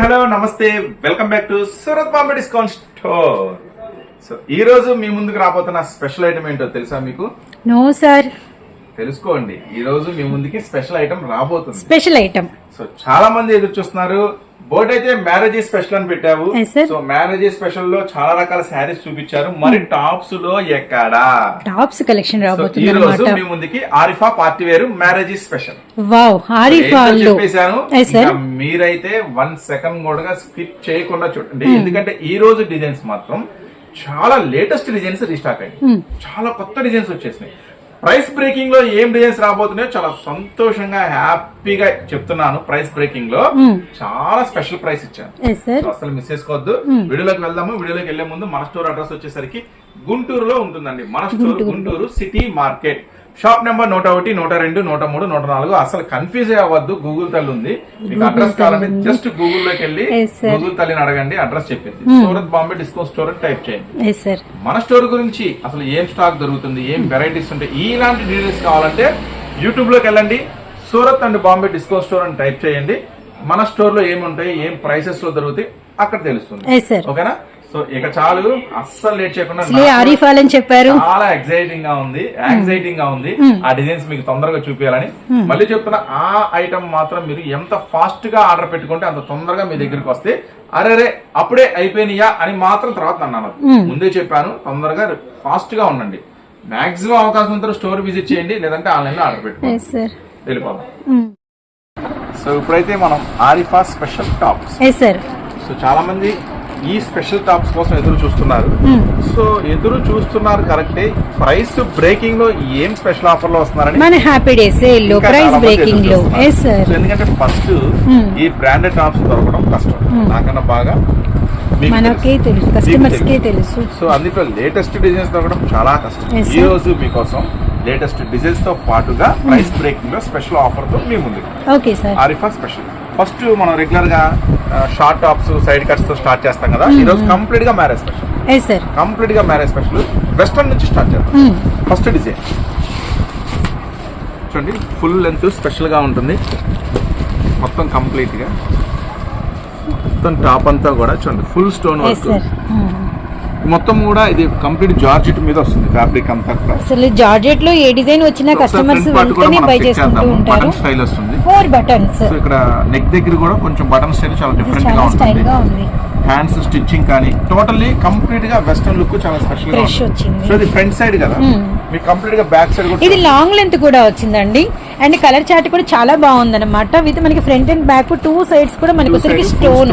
Hello నమస్తే. Welcome back to Surat Bombay discount store. So ఈ రోజు మీ ముందుకు రాబోతున్న స్పెషల్ ఐటమ్ ఏంటో తెలుసా మీకు? No sir. తెలుసుకోండి. ఈ రోజు మీ ముందుకి స్పెషల్ ఐటమ్ రాబోతుంది. Special item. సో చాలా మంది ఎదురు చూస్తున్నారు. బోర్డు అయితే మ్యారేజ్ స్పెషల్ అని పెట్టావు. సో మ్యారేజ్ స్పెషల్లో చాలా రకాల శారీస్ చూపించారు. మరి టాప్స్లో ఎక్కడా? టాప్స్ కలెక్షన్ రాబోతుంది ఈ రోజు మీ ముందుకి Arifa party wear marriage special. Wow fall చెప్పేశాను. మీరైతే వన్ సెకండ్ కూడా స్కిప్ చేయకుండా చూడండి. ఎందుకంటే ఈ రోజు డిజైన్స్ మాత్రం చాలా లేటెస్ట్ డిజైన్స్ రీస్టాక్ అయ్యాయి. చాలా కొత్త డిజైన్స్ వచ్చేసినాయి. ప్రైస్ బ్రేకింగ్లో ఏం డిజైన్స్ రాబోతున్నాయో చాలా సంతోషంగా హ్యాపీగా చెప్తున్నాను ప్రైస్ బ్రేకింగ్లో. చాలా స్పెషల్ ప్రైస్ ఇచ్చాను. అసలు మిస్ చేసుకోవద్దు. వీడియోలోకి వెళ్దాము. వీడియోలోకి వెళ్ళే ముందు మన స్టోర్ అడ్రస్ వచ్చేసరికి గుంటూరులో ఉంటుందండి. మన store Guntur city market. Shop number నూట ఒకటి నూట రెండు నూట మూడు నూట నాలుగు. అసలు కన్ఫ్యూజ్ అవ్వద్దు. గూగుల్ తల్లి ఉంది. మీకు అడ్రస్ కావాలంటే జస్ట్ గూగుల్లోకి వెళ్ళి. గూగుల్ తల్లిని అడగండి. అడ్రస్ చెప్పింది. సూరత్ బాంబే డిస్కౌంట్ స్టోర్ అని టైప్ చేయండి. మన స్టోర్ గురించి అసలు ఏం స్టాక్ దొరుకుతుంది? ఏం వెరైటీస్ ఉంటాయి? ఇలాంటి డీటెయిల్స్ కావాలంటే యూట్యూబ్లోకి వెళ్ళండి. Surat and Bombay discount store అని టైప్ చేయండి. మన స్టోర్లో ఏమి ఉంటాయి ఏం ప్రైసెస్లో దొరుకుతాయి? అక్కడ తెలుస్తుంది. ఓకేనా? సో ఇక చాలు అస్సలు లేట్ చేయకుండా అని చెప్పారు. చాలా ఎక్సైటింగ్గా ఉంది యాంగ్జైటింగ్గా ఉంది. ఆ డిజైన్స్ మీకు తొందరగా చూపించాలని మళ్ళీ చెప్తున్నా ఆ ఐటమ్ మాత్రం మీరు ఎంత ఫాస్ట్గా ఆర్డర్ పెట్టుకుంటే అంత తొందరగా మీ దగ్గరికి వస్తే అరే అప్పుడే అయిపోయినాయా అని మాత్రం తర్వాత అన్నాను ముందే చెప్పాను తొందరగా ఫాస్ట్గా ఉండండి. మాక్సిమం అవకాశం ఉంటే స్టోర్ విజిట్ చేయండి లేదంటే ఆన్లైన్లో ఆర్డర్ పెట్టుకోండి. వెళ్ళిపోదాం. సో ఇప్పుడైతే మనం ఆరిఫా స్పెషల్ టాప్స్ సో చాలా మంది ఈ స్పెషల్ టాప్స్ కోసం ఎదురు చూస్తున్నారు. సో ఎదురు చూస్తున్నారు కరెక్టే. ప్రైస్ బ్రేకింగ్లో ఏం స్పెషల్ ఆఫర్లో వస్తున్నారని మన హ్యాపీ డేస్లో ప్రైస్ బ్రేకింగ్లో ఎందుకంటే ఫస్ట్ ఈ బ్రాండెడ్ టాప్స్ దొరకడం కష్టం. నాకన్నా బాగా మనకే తెలుసు. కస్టమర్స్ కే తెలుసు. సో అందులో లేటెస్ట్ డిజైన్స్ దొరకడం చాలా కష్టం. ఈ. రోజు మీకోసం లేటెస్ట్ డిజైన్స్తో పాటుగా ప్రైస్ బ్రేకింగ్లో స్పెషల్ ఆఫర్తో మీ ముందు okay sir Arifa special. First మనం రెగ్యులర్గా షార్ట్ టాప్స్ సైడ్ కట్స్తో స్టార్ట్ చేస్తాం కదా. ఈ రోజు కంప్లీట్గా మ్యారేజ్ స్పెషల్ కంప్లీట్గా మ్యారేజ్ స్పెషల్ వెస్టర్న్ నుంచి స్టార్ట్ చేద్దాం. ఫస్ట్ డిజైన్ చూడండి ఫుల్ లెంత్ స్పెషల్గా ఉంటుంది. మొత్తం కంప్లీట్గా. మొత్తం టాప్ అంతా కూడా చూడండి ఫుల్ స్టోన్ వర్క్ మొత్తం కూడా ఇది కంప్లీట్ జార్జెట్ మీద వస్తుంది ఫ్యాబ్రిక్ అంతా కూడా. అసలు జార్జెట్లో ఏ డిజైన్ వచ్చినా కస్టమర్స్ వెంటనే బై చేసుకుంటూ ఉంటారు. బటన్ స్టైల్ వస్తుంది. ఫోర్ బటన్స్ సో ఇక్కడ నెక్ దగ్గర కూడా కొంచెం బటన్ స్టైల్ చాలా డిఫరెంట్గా ఉంటుంది. గా ఉంది. హ్యాండ్స్ స్టిచ్చింగ్ కానీ టోటల్లీ కంప్లీట్గా వెస్టర్న్ లుక్ చాలా స్పెషల్గా. వచ్చింది. సో ఇది ఫ్రంట్ సైడ్ కదా? మీకు కంప్లీట్గా బ్యాక్ సైడ్ కూడా ఇది లాంగ్ లెంత్ కూడా వచ్చిందండి. అండ్ కలర్ చార్ట్ కూడా చాలా బాగుంది అనమాట విత్ మనకి front and back two sides కూడా మనకి full స్టోన్.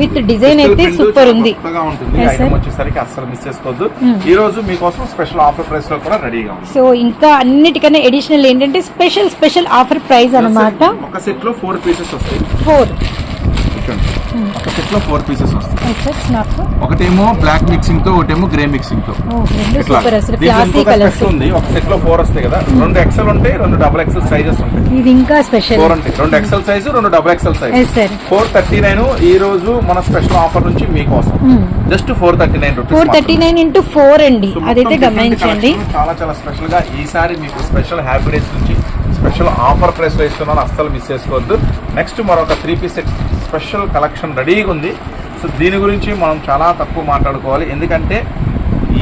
విత్ డిజైన్ అయితే సూపర్ ఉంది. వచ్చేసరికి అస్సలు మిస్ చేసుకోవద్దు. ఈ రోజు మీకోసం స్పెషల్ ఆఫర్ ప్రైస్లో కూడా రెడీగా ఉంది. సో ఇంకా అన్నిటికన్నా ఎడిషనల్ ఏంటంటే స్పెషల్ స్పెషల్ ఆఫర్ ప్రైస్ అన్నమాట. ఒక సెట్లో ఫోర్ పీసెస్ వస్తాయి. ఫోర్ చూడండి. ఒక సెట్లో ఫోర్ పీసెస్ వస్తాయి. ఒకటేమో బ్లాక్ మిక్సింగ్తో ఒకటేమో గ్రే మిక్సింగ్తో. ఉంది. ఒక సెట్లో ఫోర్ వస్తాయి కదా. రెండు ఎక్సెల్ ఉంటాయి రెండు డబుల్ ఎక్సెల్ సైజెస్ ఉంటాయి. ఇది ఇంకా స్పెషల్ ఫోర్ ఉంటాయి. రెండు ఎక్సెల్ సైజ్ రెండు double XL size four thirty nine ఈ రోజు మన స్పెషల్ ఆఫర్ నుంచి మీకోసం. Just four thirty nine four thirty nine into four అండి. అదైతే గమనించండి. చాలా చాలా స్పెషల్గా ఈసారి మీకు స్పెషల్ హ్యాపీ డేస్ నుంచి స్పెషల్ ఆఫర్ ప్రైస్లో ఇస్తున్నాను. అస్సలు మిస్ చేసుకోవద్దు. నెక్స్ట్ మరొక three piece set special collection రెడీగా ఉంది. సో దీని గురించి మనం చాలా తక్కువ మాట్లాడుకోవాలి. ఎందుకంటే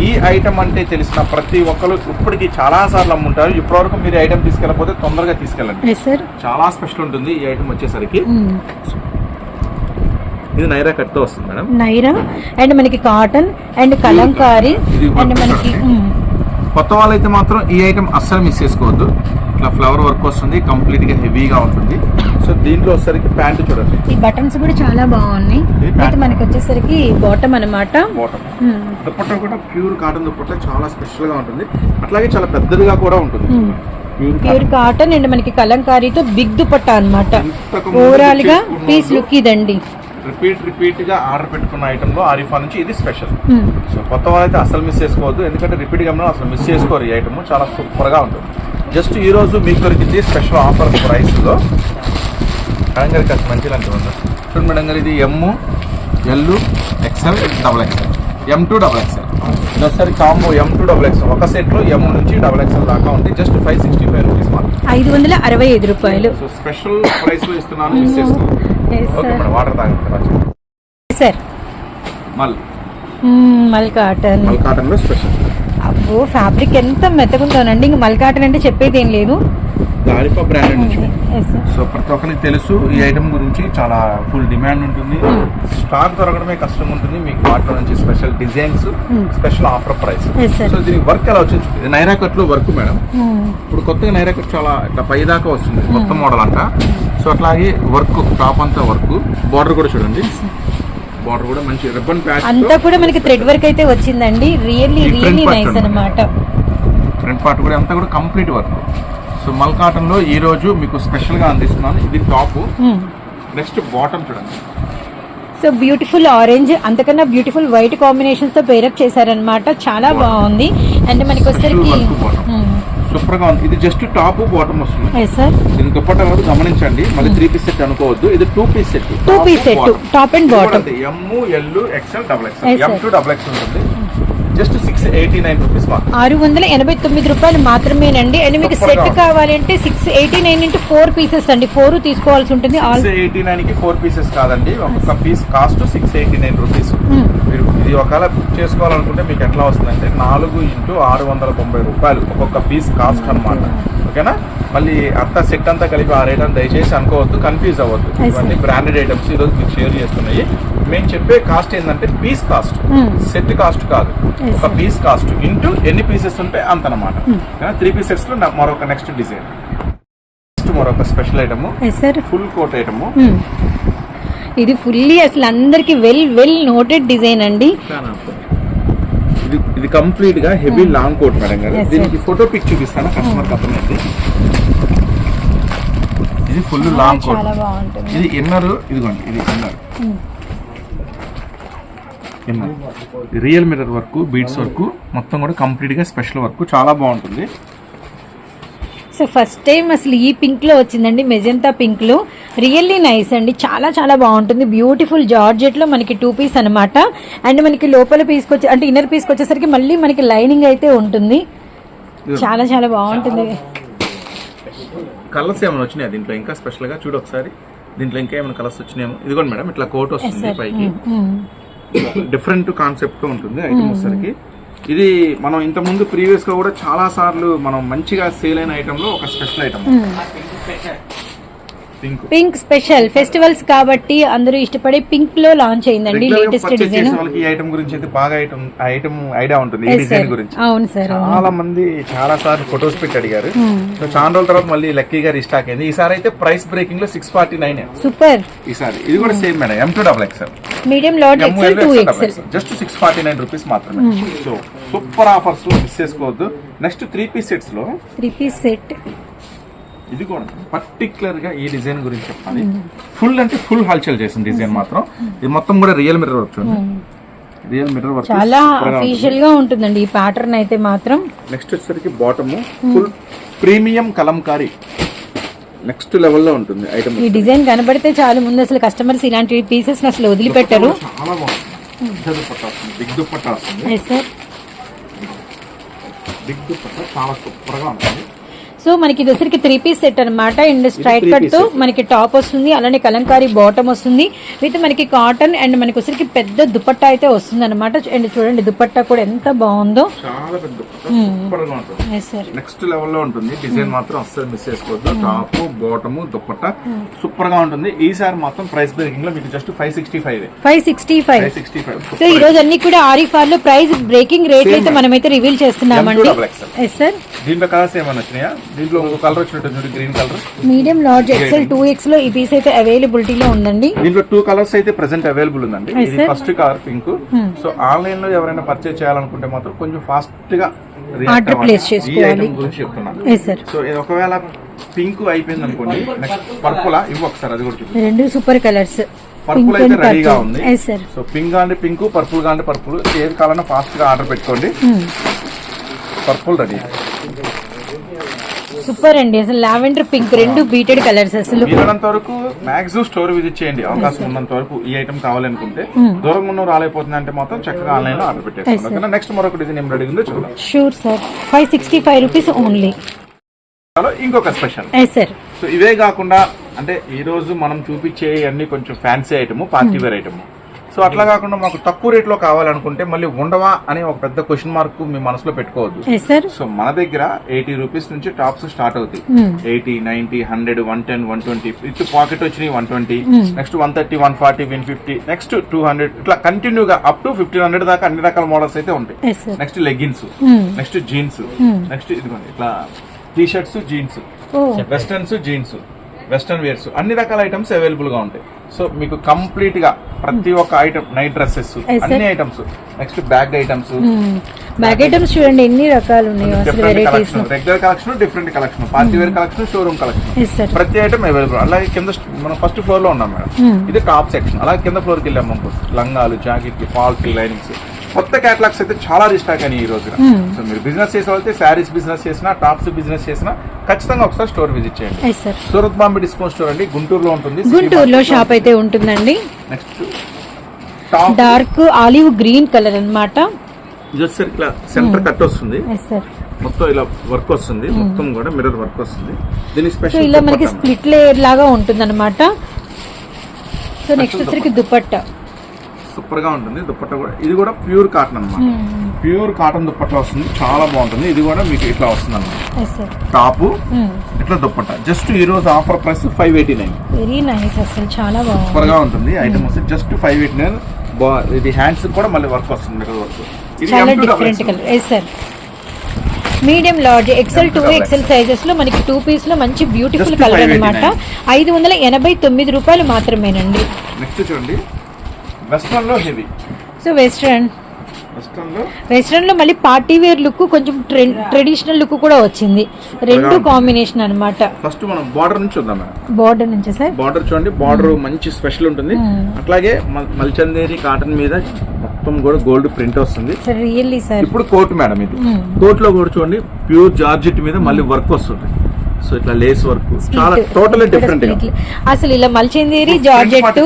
ఈ ఐటమ్ అంటే తెలిసిన ప్రతి ఒక్కరు ఇప్పటికీ చాలా సార్లు అమ్ముంటారు. ఇప్పటివరకు మీరు ఐటమ్ తీసుకెళ్ళకపోతే తొందరగా తీసుకెళ్ళండి. చాలా స్పెషల్ ఉంటుంది ఈ ఐటమ్ వచ్చేసరికి. ఇది నైరా కట్తో వస్తుంది మేడం. నైరా అండ్ మనకి కాటన్ అండ్ కలంకారీ అండ్ మనకి. మ్మ్. కొత్త వాళ్ళైతే మాత్రం ఈ ఐటమ్ అస్సలు మిస్ చేసుకోవద్దు. ఇట్లా ఫ్లవర్ వర్క్ వస్తుంది కంప్లీట్గా హెవీగా ఉంటుంది. సో దీంట్లో వచ్చేసరికి ప్యాంట్ చూడండి. ఈ బటన్స్ కూడా చాలా బాగున్నాయి. ఇది. మనకి వచ్చేసరికి బాటమ్ అన్నమాట. బాటమ్ దుప్పట్ట కూడా ప్యూర్ కాటన్ దుప్పట్ట చాలా స్పెషల్గా ఉంటుంది. అట్లాగే చాలా పెద్దదిగా కూడా ఉంటుంది. Pure cotton. అండ్ మనకి కలంకారీతో బిగ్ దుపట్టా ముందు ఓవరాల్గా పీస్ లుక్ ఇదండి. రిపీట్ రిపీట్గా ఆర్డర్ పెట్టుకున్న ఐటమ్లో ఆరిఫా నుంచి ఇది స్పెషల్. సో కొత్త వాళ్ళైతే అసలు మిస్ చేసుకోవద్దు. ఎందుకంటే రిపీట్గా మనం అసలు మిస్ చేసుకోరు ఈ ఐటమ్. చాలా సూపర్గా ఉంటుంది. జస్ట్ ఈ రోజు మీకు దొరికింది స్పెషల్ ఆఫర్ ప్రైస్లో మేడం గారికి అసలు మంచిగా ఉంటుంది చూడండి మేడం గారు ఇది M L XL double XL M two double XL ఇది ఒకసారి combo M two double XL ఒక సెట్లో ఎం నుంచి డబల్ ఎక్స్ఎల్ దాకా ఉంది just five sixty five rupees మాత్రం ఐదు వందల అరవై ఐదు రూపాయలు. సో స్పెషల్ ప్రైస్లో ఇస్తున్నాను మిస్ ఓకే మేడం వాటర్ తాగండి సార్ మల్. మల్ కాటన్. మల్ కాటన్లో స్పెషల్ అబ్బో ఫ్యాబ్రిక్ ఎంత మెత్తగుందోనండి ఇంక మల్ కాటన్ అంటే చెప్పేది ఏం లేదు. గాలిఫా బ్రాండెడ్ నుంచి సో ప్రతి ఒక్కరికి తెలుసు ఈ ఐటమ్ గురించి చాలా ఫుల్ డిమాండ్ ఉంటుంది. స్టాక్ దొరకడమే కష్టం ఉంటుంది మీకు వాటిలో నుంచి special designs special offer price. So దీనికి వర్క్ ఎలా వచ్చింది ఇది నైరా కట్లో వర్క్ మేడం ఇప్పుడు కొత్తగా నైరా కట్ చాలా ఇట్లా పై దాకా వస్తుంది కొత్త మోడల్ అంట. సో అట్లాగే వర్క్ టాప్ అంతా వర్క్ బార్డర్ కూడా చూడండి. బార్డర్ కూడా మంచి రిబ్బన్ ప్యాచ్ అంతా కూడా మనకి థ్రెడ్ వర్క్ అయితే వచ్చిందండి. Really really nice. అనమాట ఫ్రంట్ పార్ట్ కూడా అంతా కూడా కంప్లీట్ వర్క్ సో మల్ కాటన్లో ఈ రోజు మీకు స్పెషల్గా అందిస్తున్నాను. ఇది టాప్. నెక్స్ట్ బాటమ్ చూడండి. సో బ్యూటిఫుల్ ఆరెంజ్ అంతకన్నా బ్యూటిఫుల్ వైట్ కాంబినేషన్స్తో పేరప్ చేశారనమాట చాలా బాగుంది. అండ్ మనకి వచ్చేసరికి బాటమ్. సూపర్గా ఉంది. ఇది జస్ట్ టాప్ బాటమ్ వస్తుంది. దీని దుప్పట్ట కూడా గమనించండి. మళ్ళీ త్రీ పీస్ సెట్ అనుకోవద్దు. ఇది two piece set Two piece set, top and bottom. M L XL double XL M. Two double X ఉంటుంది. Just six eighty nine rupees ఆరు వందల ఎనభై తొమ్మిది రూపాయలు మాత్రమేనండి. అండ్ మీకు సెట్. కావాలంటే six eighty nine into four pieces అండి. ఫోర్ తీసుకోవాల్సి ఉంటుంది. ఎయిటీ నైన్కి ఫోర్ పీసెస్ కాదండి. ఒక్కొక్క piece cost six eighty nine rupees. మీరు ఇది ఒకవేళ బుక్ చేసుకోవాలనుకుంటే మీకు ఎట్లా వస్తుందంటే నాలుగు ఇంటూ ఆరు వందల తొంభై రూపాయలు ఒక్కొక్క పీస్ కాస్ట్ అన్నమాట. ఓకేనా? మళ్ళీ అంతా సెట్ అంతా కలిపి ఆ రేట్ అని దయచేసి అనుకోవద్దు కన్ఫ్యూజ్ అవ్వద్దు. ఇవన్నీ బ్రాండెడ్ ఐటమ్స్ ఈరోజు మీకు షేర్ చేస్తున్నాయి. మేము చెప్పే కాస్ట్ ఏంటంటే పీస్ కాస్ట్. సెట్ కాస్ట్ కాదు. ఒక. పీస్ కాస్ట్ ఇంటూ ఎన్ని పీసెస్ ఉంటే అంత అనమాట త్రీ పీసెస్లో మరొక నెక్స్ట్ డిజైన్ నెక్స్ట్ మరొక special item full coat item ఇది ఫుల్లీ అసలు అందరికి వెల్ వెల్ నోటెడ్ డిజైన్ అండి. ఇది ఇది కంప్లీట్గా హెవీ లాంగ్ కోట్ మేడం గారు. Hmm. దీనికి ఫోటో పిక్ చూపిస్తాను కస్టమర్ అర్థమైంది ఇది ఫుల్ లాంగ్ కోట్. ఇది ఇన్నర్ ఇదిగోండి ఇది inner real mirror work beads work మొత్తం కూడా కంప్లీట్గా స్పెషల్ వర్క్ చాలా బాగుంటుంది. సో ఫస్ట్ టైం అసలు ఈ పింక్లో వచ్చిందండి మెజెంతా పింక్లో. రియల్లీ నైస్ అండి. చాలా చాలా బాగుంటుంది. బ్యూటిఫుల్ జార్జెట్లో మనకి టూ పీస్ అన్నమాట. అండ్ మనకి లోపల పీస్ వచ్చి అంటే ఇన్నర్ పీస్ వచ్చేసరికి మళ్ళీ మనకి లైనింగ్ అయితే ఉంటుంది. చాలా చాలా బాగుంటుంది. కలర్స్ ఏమైనా వచ్చినాయి దీంట్లో? ఇంకా స్పెషల్గా చూడు ఒకసారి. దీంట్లో ఇంకా ఏమైనా కలర్స్ వచ్చినాయేమో? ఇదిగోండి మేడం ఇట్లా కోట్ వస్తుంది పైకి. డిఫరెంట్ కాన్సెప్ట్తో ఉంటుంది ఐటమ్ వచ్చేసరికి ఇది మనం ఇంత ముందు ప్రీవియస్గా కూడా చాలా సార్లు మనం మంచిగా సేల్ అయిన ఐటమ్లో ఒక special item pink. Special festivals కాబట్టి అందరూ ఇష్టపడే పింక్లో లాంచ్ అయిందండి లేటెస్ట్ డిజైన్ వాళ్ళకి ఈ ఐటమ్ గురించి అయితే బాగా ఐటమ్ ఐటమ్ ఐడియా ఉంటుంది ఈ డిజైన్ గురించి. అవును సార్ చాలా మంది చాలా సార్లు ఫొటోస్ పెట్టి అడిగారు. సో చాలా రోజుల తర్వాత మళ్ళీ లక్కీగా రీస్టాక్ అయింది. ఈసారి అయితే ప్రైస్ బ్రేకింగ్లో సిక్స్ ఫార్టీ నైన్ సూపర్ ఈసారి. ఇది కూడా same madam. M two double XL medium large XL two XL just six forty nine rupees మాత్రమే. సో సూపర్ ఆఫర్స్లో మిస్ చేసుకోవద్దు. నెక్స్ట్ త్రీ పీస్ సెట్స్లో త్రీ పీస్ సెట్ ఇది కూడా పర్టికులర్గా ఈ డిజైన్ గురించి చెప్పాలి. ఫుల్ అంటే ఫుల్ హల్చల్ చేసిన డిజైన్ మాత్రం. ఇది మొత్తం కూడా రియల్ మిర్రర్ వర్క్ చూడండి. రియల్ మిర్రర్ వర్క్ చాలా అఫీషియల్గా ఉంటుందండి ఈ ప్యాటర్న్ అయితే మాత్రం. నెక్స్ట్ వచ్చేసరికి bottom full premium kalamkari next లెవెల్లో ఉంటుంది ఐటమ్ ఈ డిజైన్ కనబడితే చాలు ముందు అసలు కస్టమర్స్ ఇలాంటి పీసెస్ అసలు వదిలిపెట్టరు. చాలా బాగుంది. బిగ్ సార్ బిగ్ దుపట్టా చాలా సూపర్గా ఉంటుంది. సో మనకి ఇది వచ్చరికి త్రీ పీస్ సెట్ అనమాట అండ్ స్ట్రైట్ కట్తో. మనకి టాప్ వస్తుంది అలానే కలంకారీ బాటమ్ వస్తుంది. విత్ మనకి కాటన్ అండ్ మనకి వచ్చరికి పెద్ద దుపట్టా అయితే వస్తుంది అనమాట అండ్ చూడండి దుపట్టా కూడా ఎంత బాగుందో. దుపట్టా. సూపర్గా ఉంటుంది. నెక్స్ట్ డిజైన్ మాత్రం అస్సలు మిస్ చేసుకోవద్దు. Top bottom dupatta. సూపర్గా ఉంటుంది. ఈసారి మాత్రం ప్రైస్ బ్రేకింగ్లో మీకు just five sixty five five sixty five sixty five so ఈ రోజు అన్ని కూడా ఆరిఫార్లో ప్రైస్ బ్రేకింగ్ రేట్ అయితే మనమైతే రివీల్ చేస్తున్నామండి. M2 XL. ఎస్ సార్ దీంట్లో కలర్స్ ఏమైనా వచ్చినాయా? దీంట్లో ఇంకో కలర్ వచ్చినట్టు చూడు green colour medium large XL two ఎక్స్లో ఈ పీస్ అయితే అవైలబిలిటీలో ఉందండి. దీంట్లో టూ కలర్స్ అయితే ప్రెసెంట్ అవైలబుల్ ఉందండి. ఇది. ఫస్ట్ కలర్ పింక్ సో ఆన్లైన్లో ఎవరైనా పర్చేస్ చేయాలనుకుంటే మాత్రం కొంచెం ఫాస్ట్గా అవ్వాలి. place చేసుకోవాలి. ఐటమ్ గురించి చెప్తున్నాను. సో ఇది ఒకవేళ పింక్ అయిపోయింది అనుకోండి నెక్స్ట్ పర్పుల్ ఇవ్వ ఒకసారి అది కూడా రెండు సూపర్ కలర్స్ పర్పుల్ అయితే రెడీగా ఉంది. సో పింక్ అంటే పింక్ పర్పుల్ అంటే పర్పుల్ ఏది కావాలన్నా ఫాస్ట్గా ఆర్డర్ పెట్టుకోండి. పర్పుల్ రెడీ సూపర్ అండి. అసలు లావెండర్ పింక్ రెండు బీటెడ్ కలర్స్ అసలు. వీలైనంత వరకు మ్యాక్సిమం స్టోర్ విజిట్ చేయండి. అవకాశం ఉన్నంత వరకు ఈ ఐటమ్ కావాలనుకుంటే. దూరం ఉన్న రాలేకపోతుంది అంటే మాత్రం చక్కగా ఆన్లైన్లో ఆర్డర్ పెట్టేసుకోండి. నెక్స్ట్ మరొక డిజైన్ ఏం రెడీ ఉందో చూద్దాం. Sure sir five sixty five rupees only hello ఇంకొక స్పెషల్ సార్ సో ఇవే కాకుండా అంటే ఈ రోజు మనం చూపించే అన్ని కొంచెం fancy item party wear item so అట్లా కాకుండా మాకు తక్కువ రేట్లో కావాలనుకుంటే మళ్ళీ ఉండవా అని ఒక పెద్ద క్వశ్చన్ మార్క్ మీ మనసులో పెట్టుకోవద్దు. సో మన దగ్గర ఎయిటీ రూపీస్ నుంచి టాప్స్ స్టార్ట్ అవుతాయి. Eighty ninety hundred one ten one twenty with pocket వచ్చినాయి one twenty next one thirty one forty one fifty next two hundred ఇట్లా కంటిన్యూగా అప్ టు ఫిఫ్టీన్ హండ్రెడ్ దాకా అన్ని రకాల మోడల్స్ అయితే ఉంటాయి. Next leggings. Next jeans. Next ఇదిగోండి ఇట్లా T shirts jeans westerns jeans western wears. అన్ని రకాల ఐటమ్స్ అవైలబుల్గా ఉంటాయి. సో మీకు కంప్లీట్గా ప్రతి ఒక్క ఐటమ్ నైట్ డ్రెస్సెస్. అన్ని items next bag items bag items చూడండి ఎన్ని రకాలు regular collection different collection party wear collection showroom collection ప్రతి ఐటమ్ అవైలబుల్ అలాగే కింద మనం ఫస్ట్ ఫ్లోర్లో ఉన్నాం మేడం. Hmm. ఇది టాప్ సెక్షన్ అలాగే కింద ఫ్లోర్కి వెళ్ళాం మనకు లంగాలు జాకెట్ ఫాల్స్ లైనింగ్స్ కొత్త క్యాటలాగ్స్ అయితే చాలా రీస్టాక్ అని ఈ రోజున. Hmm. సో మీరు బిజినెస్ చేసే వాళ్ళైతే శారీస్ బిజినెస్ చేసినా టాప్స్ బిజినెస్ చేసినా ఖచ్చితంగా ఒకసారి స్టోర్ విజిట్ చేయండి. సూరత్ బాంబే డిస్కౌంట్ స్టోర్ అండి గుంటూరులో ఉంటుంది గుంటూరులో షాప్ అయితే ఉంటుందండి. Next dark olive green colour అన్నమాట. ఇది వచ్చేసరికి ఇట్లా సెంటర్ కట్ వస్తుంది. ఎస్ సార్ మొత్తం ఇలా వర్క్ వస్తుంది. మొత్తం కూడా మిర్రర్ వర్క్ వస్తుంది. దీనికి సో స్పెషల్ ఇలా మనకి స్ప్లిట్ లేయర్ లాగా ఉంటుంది అనమాట సో నెక్స్ట్ వచ్చరికి దుపట్టా. సూపర్గా ఉంటుంది. దుప్పట్ట కూడా ఇది కూడా ప్యూర్ కాటన్ అన్నమాట. ప్యూర్ కాటన్ దుప్పట్ట వస్తుంది. చాలా బాగుంటుంది. ఇది కూడా మీకు ఇట్లా వస్తుంది సార్ టాప్ ఇట్లా దుప్పట్ట. జస్ట్ ఈ రోజు offer price five eighty nine. Very nice అసలు. చాలా బాగుంది. సూపర్గా ఉంటుంది ఐటమ్ వస్తే జస్ట్ ఫైవ్ ఎయిటీ నైన్. ఇది హ్యాండ్స్ కూడా మళ్ళీ వర్క్ వస్తుంది. Mirror work. ఇది చాలా M2 double different XL. Colour yes sir medium large XL two XL సైజెస్లో మనకి టూ పీస్లో మంచి బ్యూటిఫుల్ కలర్ 589. అన్నమాట. ఐదు వందల ఎనభై తొమ్మిది రూపాయలు మాత్రమేనండి. నెక్స్ట్ చూడండి. వెస్ట్రన్లో హెవీ. So western. వెస్ట్రన్లో మళ్ళీ పార్టీ వేర్ లుక్ కొంచెం ట్రెడిషనల్ లుక్ కూడా వచ్చింది. రెండు. కాంబినేషన్ అన్నమాట. ఫస్ట్ మనం బార్డర్ నుంచి చూద్దాం బార్డర్ నుంచి సార్? బార్డర్ చూడండి బార్డర్ మంచి స్పెషల్ ఉంటుంది. అట్లాగే మ- మల్చందేరి కాటన్ మీద మొత్తం కూడా గోల్డ్ ప్రింట్ వస్తుంది. సార్ రియల్లీ సార్ ఇప్పుడు కోట్ మేడం ఇది. కోట్లో కూడా చూడండి ప్యూర్ జార్జెట్ మీద మళ్ళీ వర్క్ వస్తుంది. సో ఇట్లా లేస్ వర్క్ చాలా టోటల్ డిఫరెంట్ అసలు ఇలా మల్చేందేరి జార్జెట్.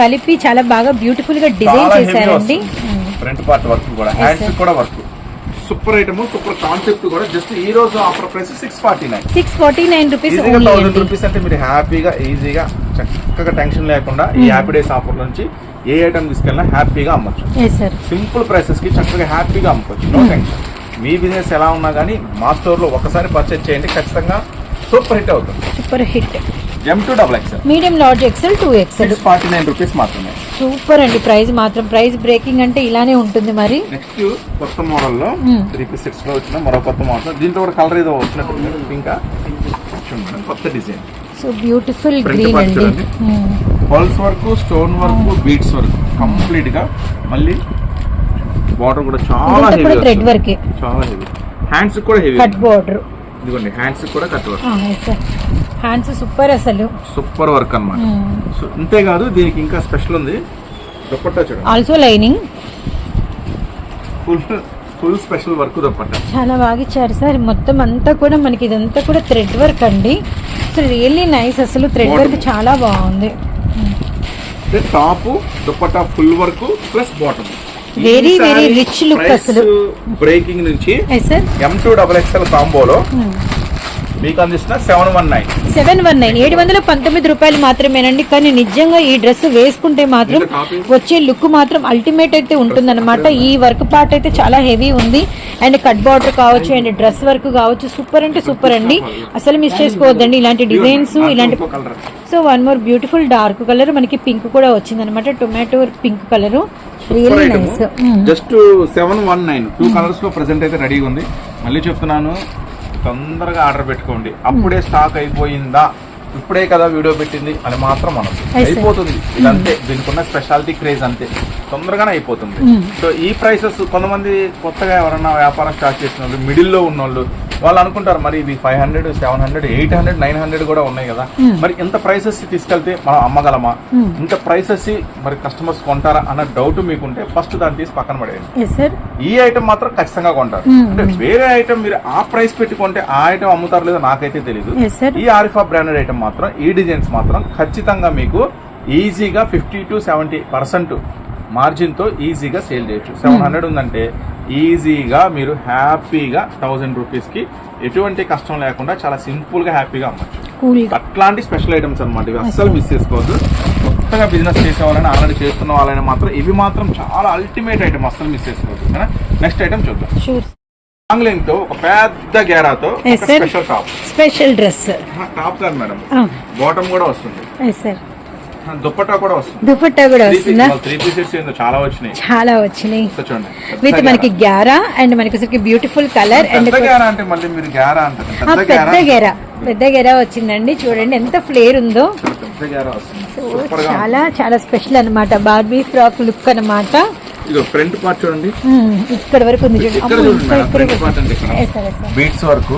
కలిపి చాలా బాగా బ్యూటిఫుల్గా డిజైన్ చేశారండి. ఫ్రంట్ పార్ట్ వర్క్ కూడా. హ్యాండ్స్. కూడా work super item super concept కూడా. జస్ట్ ఈ రోజు offer price six forty nine six forty nine rupees thousand rupees అంటే మీరు హ్యాపీగా ఈజీగా చక్కగా టెన్షన్ లేకుండా ఈ హ్యాపీ డేస్ ఆఫర్ నుంచి ఏ ఐటమ్ తీసుకెళ్ళినా హ్యాపీగా అమ్మొచ్చు. సింపుల్ ప్రైసెస్కి చక్కగా హ్యాపీగా అమ్ముకోవచ్చు నో టెన్షన్ మీ బిజినెస్ ఎలా ఉన్నా కానీ మా స్టోర్లో ఒకసారి పర్చేజ్ చేయండి. ఖచ్చితంగా సూపర్ హిట్ అవుతుంది. Super hit. M two double XL medium large XL two XL six forty nine rupees మాత్రమే. సూపర్ అండి ప్రైస్ మాత్రం. ప్రైస్ బ్రేకింగ్ అంటే ఇలానే ఉంటుంది మరి. నెక్స్ట్ కొత్త మోడల్లో Hmm. త్రీ పీస్ సెట్స్లో వచ్చిన మరో కొత్త మోడల్. దీంట్లో కూడా కలర్ ఏదో వచ్చినట్టు ఇంకా చూడండి కొత్త డిజైన్. సో బ్యూటిఫుల్ గ్రీన్ అండి. Pearls work stone work beads work కంప్లీట్గా. మళ్ళీ బార్డర్ కూడా చాలా హెవీ కూడా థ్రెడ్ వర్కే. చాలా హెవీ. హ్యాండ్స్ కూడా హెవీ కట్ బార్డర్. ఇదిగోండి హ్యాండ్స్ కూడా cut work sir hands super అసలు. సూపర్ వర్క్ అన్నమాట. Hmm. సో అంతేకాదు దీనికి ఇంకా స్పెషల్ ఉంది దుప్పట్టా చూడండి. Also lining full full special work dupatta. చాలా బాగా ఇచ్చారు సార్ మొత్తం అంతా కూడా మనకి ఇదంతా కూడా థ్రెడ్ వర్క్ అండి. సో రియల్లీ నైస్ అసలు. Thread work. చాలా బాగుంది. Top dupatta full work plus bottom Very, very rich look అసలు. బ్రేకింగ్ నుంచి yes sir M to double XL కాంబోలో మీకు అందిస్తున్న seven one nine. Seven one nine. ఏడు వందల పంతొమ్మిది రూపాయలు మాత్రమేనండి. కానీ నిజంగా ఈ డ్రెస్ వేసుకుంటే మాత్రం? వచ్చే లుక్ మాత్రం అల్టిమేట్ అయితే ఉంటుందన్నమాట. ఈ వర్క్ పార్ట్ అయితే చాలా హెవీ ఉంది. అండ్ కట్ బార్డర్ కావచ్చు అండ్ డ్రెస్ వర్క్ కావచ్చు సూపర్ అంటే సూపర్ అండి. అసలు మిస్ చేసుకోవద్దండి. ఇలాంటి డిజైన్స్ ఇలాంటి so one more beautiful dark colour మనకి పింక్ కూడా వచ్చింది అనమాట tomato pink colour really nice just seven one nine two కలర్స్లో ప్రెసెంట్ అయితే రెడీగా ఉంది. మళ్ళీ చెప్తున్నాను. తొందరగా ఆర్డర్ పెట్టుకోండి. అప్పుడే స్టాక్ అయిపోయిందా? ఇప్పుడే కదా వీడియో పెట్టింది అని మాత్రం మనం. అయిపోతుంది. ఇదంతే. దీనికి ఉన్న స్పెషాలిటీ క్రేజ్ అంతే. తొందరగానే అయిపోతుంది. సో ఈ ప్రైసెస్ కొంతమంది కొత్తగా ఎవరన్నా వ్యాపారం స్టార్ట్ చేసిన వాళ్ళు మిడిల్లో ఉన్న వాళ్ళు వాళ్ళు అనుకుంటారు మరి ఇవి five hundred seven hundred eight hundred nine hundred కూడా ఉన్నాయి కదా. మరి ఇంత ప్రైసెస్ తీసుకెళ్తే మనం అమ్మగలమా? ఇంత ప్రైసెస్ మరి కస్టమర్స్ కొంటారా అన్న డౌట్ మీకుంటే ఫస్ట్ దాన్ని తీసి పక్కన పడేయండి. ఈ ఐటమ్ మాత్రం ఖచ్చితంగా కొంటారు. అంటే వేరే ఐటమ్ మీరు ఆ ప్రైస్ పెట్టుకుంటే ఆ ఐటమ్ అమ్ముతారు లేదో నాకైతే తెలియదు ఈ ఆరిఫా బ్రాండెడ్ ఐటమ్ మాత్రం ఈ డిజైన్స్ మాత్రం ఖచ్చితంగా మీకు ఈజీగా ఫిఫ్టీ టు సెవెంటీ పర్సెంట్ మార్జిన్తో ఈజీగా సేల్ చేయొచ్చు. సెవెన్ హండ్రెడ్ ఉందంటే ఈజీగా మీరు హ్యాపీగా థౌజండ్ రూపీస్కి ఎటువంటి కష్టం లేకుండా చాలా సింపుల్గా హ్యాపీగా అమ్మచ్చు. అట్లాంటి స్పెషల్ ఐటమ్స్ అన్నమాట ఇవి. అస్సలు మిస్ చేసుకోవద్దు. కొత్తగా బిజినెస్ చేసే వాళ్ళని ఆల్రెడీ చేస్తున్న వాళ్ళని మాత్రం ఇవి మాత్రం చాలా అల్టిమేట్ ఐటమ్ అస్సలు మిస్ చేసుకోవద్దు. నెక్స్ట్ ఐటమ్ చూద్దాం. షూర్ లాంగ్ లెంగ్తో ఒక పెద్ద గేరాతో. Special top special dress top కాదు మేడం బాటమ్ కూడా వస్తుంది. కూడా వస్తుంది. దుపట్టా కూడా వస్తుందా? త్రీ పీసెస్ ఏందో చాలా వచ్చినాయి. చాలా విత్ మనకి. గ్యారా అండ్ మనకి బ్యూటిఫుల్ కలర్ అండ్ పెద్ద గేరా అంటే మళ్ళీ మీరు గేరా అంటారు. ఆ, పెద్ద గేరా గెర పెద్ద గెర వచ్చిందండి. చూడండి ఎంత ఫ్లేర్ ఉందో. చాలా చాలా చాలా స్పెషల్ అన్నమాట. బార్బీ ఫ్రాక్ లుక్ అన్నమాట. ఇది ఫ్రంట్ పార్ట్ చూడండి. ఇక్కడ వరకు ఉంది చూడండి. బీట్స్ వరకు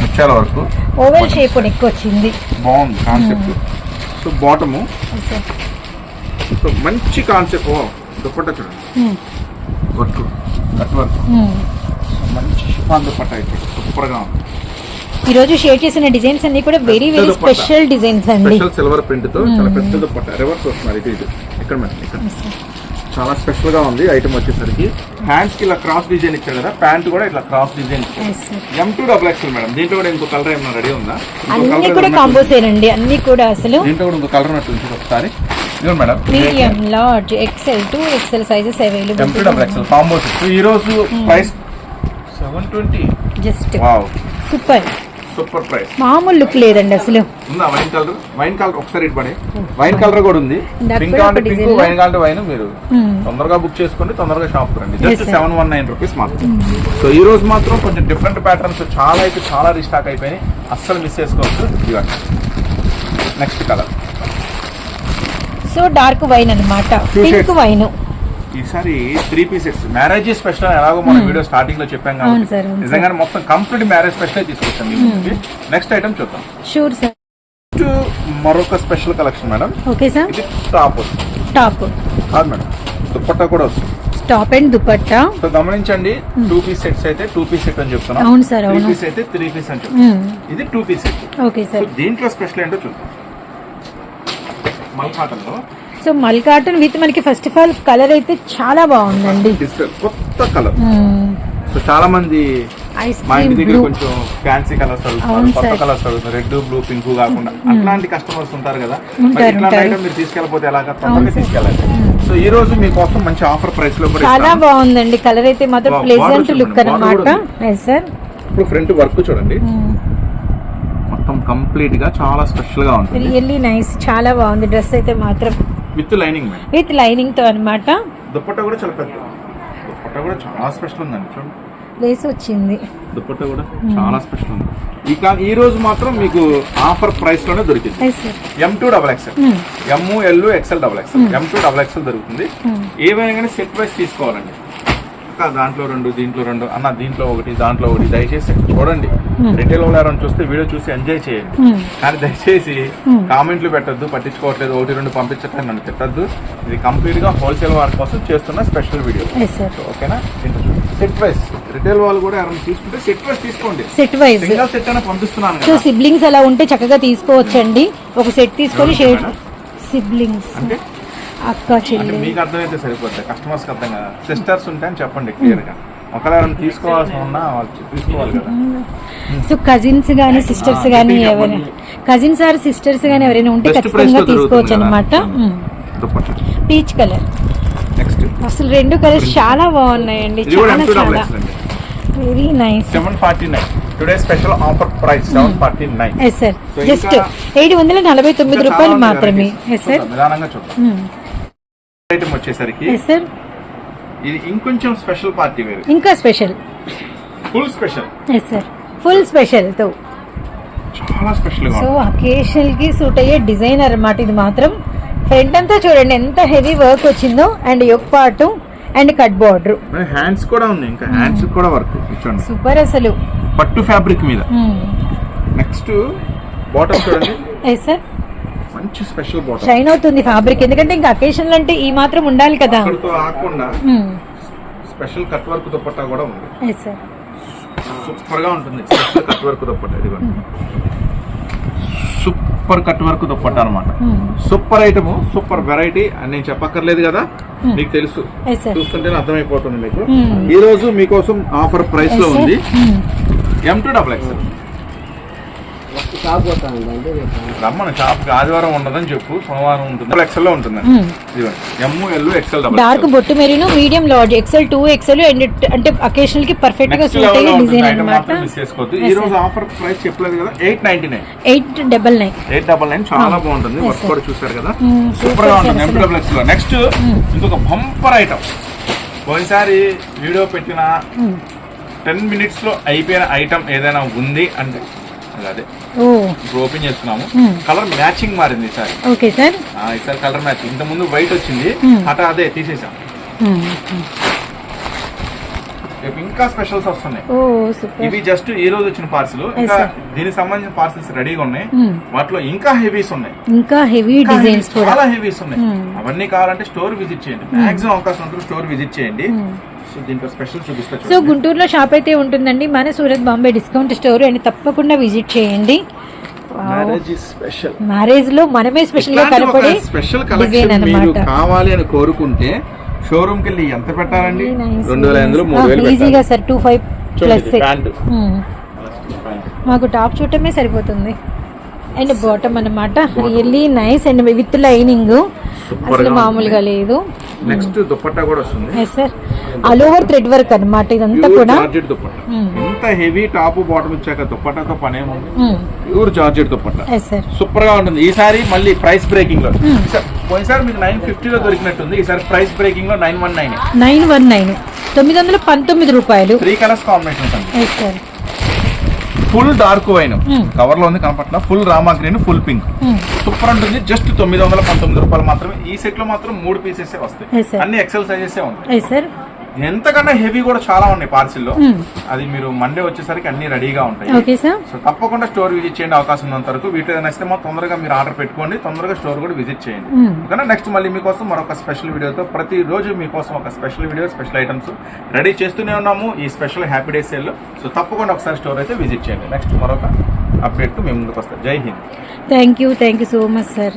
ముత్యాల వరకు. ఓవెల్ షేప్ నెక్ వచ్చింది. బాగుంది కాన్సెప్ట్ సో బాటము. సో మంచి కాన్సెప్ట్. ఓ దుప్పట్ట చూడండి. వర్క్. Cut work. మంచి షిఫాన్ దుప్పట్ట అయితే. సూపర్గా ఉంది. ఈ రోజు షేర్ చేసిన డిజైన్స్ అన్ని కూడా వెరీ వెరీ. స్పెషల్ డిజైన్స్ అండి. స్పెషల్ సిల్వర్ ప్రింట్తో చాలా పెద్ద దుప్పట్ట రివర్స్ వస్తున్నారు ఇక్కడ మేడం? ఇక్కడ. చాలా స్పెషల్గా ఉంది ఐటమ్ వచ్చేసరికి. హ్యాండ్స్కి ఇలా క్రాస్ డిజైన్ ఇచ్చారు కదా ప్యాంట్ కూడా ఇట్లా cross design. M to double XL madam దీంట్లో కూడా ఇంకో కలర్ ఏమైనా రెడీ ఉందా? అన్ని కూడా కాంబోసేనండి అన్ని కూడా అసలు. దీంట్లో కూడా ఇంకో కలర్ ఉన్నట్టు ఉంది ఒకసారి. ఇదిగోండి madam medium large XL to XL sizes M to double available XL combo set ఈ రోజు price seven twenty just wow super super price. మామూలు లుక్ లేదండి అసలు. ఉందా వైన్ కలర్? వైన్ కలర్ ఒకసారి ఇటు పడే. వైన్ కలర్ కూడా ఉంది. పింక్ అంటే ఒక పింక్ వైన్ కావాలంటే వైన్ మీరు. తొందరగా బుక్ చేసుకోండి తొందరగా షాప్ రండి. Just. Seven one nine rupees మాత్రం. సో ఈ రోజు మాత్రం కొంచెం డిఫరెంట్ ప్యాటర్న్స్ చాలా అయితే చాలా రీస్టాక్ అయిపోయినాయి. అస్సలు మిస్ చేసుకోవచ్చు ఇవ్వండి next colour so dark wine అన్నమాట. Two pink. వైన్ ఈసారి త్రీ పీసెస్ మ్యారేజ్ స్పెషల్ ఎలాగో మన వీడియో స్టార్టింగ్లో చెప్పాం Hmm. కాబట్టి. నిజంగానే మొత్తం కంప్లీట్ మ్యారేజ్ స్పెషల్ తీసుకొచ్చాం మీ నెక్స్ట్ ఐటమ్ చూద్దాం. షూర్ సార్ నెక్స్ట్ మరొక special collection madam okay sir ఇది టాప్ టాప్ కాదు మేడం దుప్పట్టా కూడా వస్తుంది. టాప్ అండ్ దుపట్టా సో గమనించండి టూ పీస్ సెట్స్ అయితే టూ పీస్ సెట్ అని చెప్తున్నాం. Hmm. అవును త్రీ అవును. పీస్ అయితే త్రీ పీస్ అని చెప్తున్నాం. ఇది two piece set okay sir దీంట్లో స్పెషల్ ఏంటో చూద్దాం. మల్కాటన్లో సో మల్ కాటన్ విత్ మనకి ఫస్ట్ ఆఫ్ ఆల్ కలర్ అయితే చాలా బాగుందండి. కొత్త కలర్. సో చాలా మంది మా ఇంటి దగ్గర కొంచెం ఫ్యాన్సీ కలర్స్ అడుగుతున్నారు కొత్త. కలర్స్ అడుగుతున్నారు రెడ్ బ్లూ పింక్ కాకుండా. అట్లాంటి కస్టమర్స్ ఉంటారు కదా. ఇట్లాంటి. ఐటమ్ మీరు తీసుకెళ్ళిపోతే ఎలాగ? తొందరగా. తీసుకెళ్ళాలి సో ఈ రోజు మీకోసం మంచి ఆఫర్ ప్రైస్లో చాలా. బాగుందండి. కలర్ అయితే మాత్రం ప్లెజెంట్ లుక్ సార్ ఇప్పుడు ఫ్రంట్ వర్క్ చూడండి. మొత్తం కంప్లీట్గా చాలా స్పెషల్గా ఉంటుంది. రియల్లీ నైస్ చాలా బాగుంది. డ్రెస్ అయితే మాత్రం. విత్ లైనింగ్ విత్ లైనింగ్తో అన్నమాట. దుప్పట్టా కూడా చాలా పెద్ద. దుప్పట్టా కూడా చాలా స్పెషల్ ఉందండి చూడండి. లేస్ వచ్చింది. దుప్పట్టా కూడా చాలా స్పెషల్ ఉంది. ఇక ఈ రోజు మాత్రం మీకు ఆఫర్ ప్రైస్లోనే దొరికింది. M to double XL M L XL double XL M to double XL దొరుకుతుంది. ఏవైనా కానీ సెట్ వైస్ తీసుకోవాలండి. అక్క దాంట్లో రెండు దీంట్లో రెండు అన్న దీంట్లో ఒకటి దాంట్లో ఒకటి దయచేసి చూడండి. రిటైల్ వాళ్ళని చూస్తే వీడియో చూసి ఎంజాయ్ చేయండి. కానీ దయచేసి కామెంట్లు పెట్టద్దు పట్టించుకోవట్లేదు ఒకటి రెండు పంపించట్లేదు నన్ను పెట్టద్దు ఇది కంప్లీట్గా హోల్సేల్ వారి కోసం చేస్తున్న స్పెషల్ వీడియో ఓకేనా? సెట్ వైస్ రిటైల్ వాళ్ళు కూడా ఎవరైనా తీసుకుంటే సెట్ వైస్ తీసుకోండి. సెట్ వైజ్ సింగల్ సెట్ అయినా పంపిస్తున్నాను సో సిబ్లింగ్స్ అలా ఉంటే చక్కగా తీసుకోవచ్చండి. ఒక సెట్ తీసుకొని? సిబ్లింగ్స్ అంటే? అక్క చెల్లి. మీకు అర్థమైతే కస్టమర్స్ అర్థం కదా. సిస్టర్స్ ఉంటే అని చెప్పండి క్లియర్గా ఒకవేళ తీసుకోవాల్సి ఉన్నా వాళ్ళు తీసుకోవాలి కదా. సో కజిన్స్ గానీ సిస్టర్స్ గట్టిగా ఎవరైనా. కజిన్స్ ఆర్ సిస్టర్స్ గానీ ఎవరైనా ఉంటే ఖచ్చితంగా తీసుకోవచ్చు అనమాట పీచ్ కలర్ నెక్స్ట్ అసలు రెండు కలర్స్ చాలా బాగున్నాయండి. చాలా చాలా very nice seven forty nine today special offer price seven forty nine yes sir just ఏడు వందల నలభై తొమ్మిది రూపాయలు మాత్రమే. ఎస్ సార్ నిదానంగా చూద్దాం. ఐటమ్ వచ్చేసరికి ఇది ఇంకొంచెం స్పెషల్ పార్టీ వేరు. ఇంకా special full special yes sir full స్పెషల్తో. చాలా స్పెషల్ సో ఉంటుంది. అకేషన్కి సూట్ అయ్యే డిజైనర్ అన్నమాట ఇది మాత్రం. ఫ్రంట్ అంతా చూడండి ఎంత హెవీ వర్క్ వచ్చిందో అండ్ యొక్క part and cut border hands కూడా ఉన్నాయి ఇంకా హ్యాండ్స్ కూడా వర్క్ చూడండి. సూపర్ అసలు. పట్టు ఫ్యాబ్రిక్ మీద. నెక్స్ట్ బాటమ్ చూడండి. ఎస్ సార్ మంచి స్పెషల్ బాటమ్ షైన్ అవుతుంది ఫ్యాబ్రిక్ ఎందుకంటే ఇంకా అకేషన్ అంటే ఈ మాత్రం ఉండాలి కదా. అక్కడితో ఆకుండా స్పెషల్ కట్ వర్క్ దుప్పట్టా కూడా ఉంది. సూపర్గా ఉంటుంది. స్పెషల్ కట్ వర్క్ దుప్పట్టా ఇదిగోండి. సూపర్ కట్ వర్క్ దుప్పట్టా అనమాట సూపర్ ఐటమ్ సూపర్ వెరైటీ. అని నేను చెప్పక్కర్లేదు కదా. మీకు తెలుసు. చూస్తుంటేనే అర్థమైపోతుంది మీకు. Hmm. ఈ రోజు మీకోసం ఆఫర్ ప్రైస్లో ఉంది. M to double X shop రమ్మను షాప్కి ఆదివారం ఉండదని చెప్పు సోమవారం ఉంటుంది. ఎక్సెల్లో. ఇదిగోండి. ఎమ్ ఎల్ ఎక్సెల్ డార్క్ బొట్టు మెరీను medium large XL to XL and అంటే అకేషనల్కి పర్ఫెక్ట్గా సూట్ అయ్యే ఉంటుంది డిజైన్ మిస్ చేసుకోవద్దు. ఈ రోజు ఆఫర్ ప్రైస్ చెప్పలేదు కదా eight ninety nine eight double nine eight double nine చాలా బాగుంటుంది వర్క్. కూడా చూసారు కదా. సూపర్గా ఉంటుంది sir, ఎం అసలు. డబుల్ ఎక్స్లో నెక్స్ట్ ఇంకొక బంపర్ ఐటమ్ పోయినసారి వీడియో పెట్టిన టెన్ మినిట్స్లో అయిపోయిన ఐటమ్ ఏదైనా ఉంది అంటే అది. ఇప్పుడు ఓపెన్ చేస్తున్నాము. కలర్ మ్యాచింగ్ మారింది ఈసారి. Okay sir. ఈసారి కలర్ మ్యాచింగ్ ఇంత ముందు వైట్ వచ్చింది. అట అదే తీసేసాం. ఇంకా స్పెషల్స్ వస్తున్నాయి. ఇవి జస్ట్ ఈ రోజు వచ్చిన పార్సల్ ఇంకా. దీనికి సంబంధించిన పార్సల్స్ రెడీగా ఉన్నాయి. వాటిలో ఇంకా హెవీస్ ఉన్నాయి. ఇంకా హెవీ డిజైన్స్ చాలా హెవీస్ ఉన్నాయి. అవన్నీ కావాలంటే స్టోర్ విజిట్ చేయండి. మాక్సిమం అవకాశం ఉంటుంది స్టోర్ విజిట్ చేయండి. సో దీంట్లో స్పెషల్ చూపిస్తా సో చూడండి. గుంటూరులో షాప్ అయితే ఉంటుందండి. మన Surat Bombay discount store and తప్పకుండా విజిట్ చేయండి. మ్యారేజ్ స్పెషల్ మ్యారేజ్లో మనమే స్పెషల్గా కనపడే స్పెషల్ కలెక్షన్ మీరు అనమాట కావాలి అని కోరుకుంటే షోరూమ్కి వెళ్ళి ఎంత పెట్టాలండి? రెండు వేల ఐదు మూడు వేలు ఈజీగా సార్ టూ ఫైవ్ ప్లస్ మాకు టాప్ చూడటమే సరిపోతుంది. అండ్ బాటమ్ అన్నమాట. Really nice and with lining అసలు మామూలుగా లేదు. నెక్స్ట్ దుపట్టా కూడా వస్తుంది. Yes sir all over thread work అన్నమాట ఇదంతా కూడా. జార్జెట్ దుపట్టా. ఎంత హెవీ టాప్ బాటమ్ ఇచ్చాక దుపట్టాతో పని ఏముంది? Pure georgette dupatta yes sir సూపర్గా ఉంటుంది. ఈసారి మళ్ళీ ప్రైస్ బ్రేకింగ్లో. ఈసారి- పోయినసారి మీకు నైన్ ఫిఫ్టీలో దొరికినట్టుంది. ఈసారి price బ్రేకింగ్లో nine one nine nine one nine తొమ్మిది వందల పంతొమ్మిది రూపాయలు. త్రీ కలర్స్ కాంబినేషన్ ఉంటుంది. Yes sir full dark wine. కవర్లో ఉంది కనపట్ల. Full rama green full pink. Super ఉంటుంది. జస్ట్ తొమ్మిది వందల పంతొమ్మిది రూపాయలు మాత్రమే. ఈ సెట్లో మాత్రం మూడు పీసెస్ వస్తాయి. అన్ని ఎక్సెల్ సైజెస్ ఉంటాయి. ఎంతకన్నా హెవీ కూడా చాలా ఉన్నాయి పార్సిల్లో Mm. అది మీరు మండే వచ్చేసరికి అన్ని రెడీగా ఉంటాయి. సో తప్పకుండా స్టోర్ విజిట్ చేయండి అవకాశం ఉన్నంత వరకు. వీటిలో నచ్చితే మాత్రం తొందరగా మీరు ఆర్డర్ పెట్టుకోండి. తొందరగా స్టోర్ కూడా విజిట్ చేయండి. ఓకేనా? నెక్స్ట్ మళ్ళీ మీకోసం మరొక స్పెషల్ వీడియోతో ప్రతి రోజు మీకోసం ఒక special video special items ready చేస్తూనే ఉన్నాము ఈ స్పెషల్ హ్యాపీ డేస్ సేల్. లో సో తప్పకుండా ఒకసారి స్టోర్ అయితే విజిట్ చేయండి. నెక్స్ట్ మరొక అప్డేట్ మేము ముందుకు వస్తాం. జై Hind. Thank you thank you so much sir.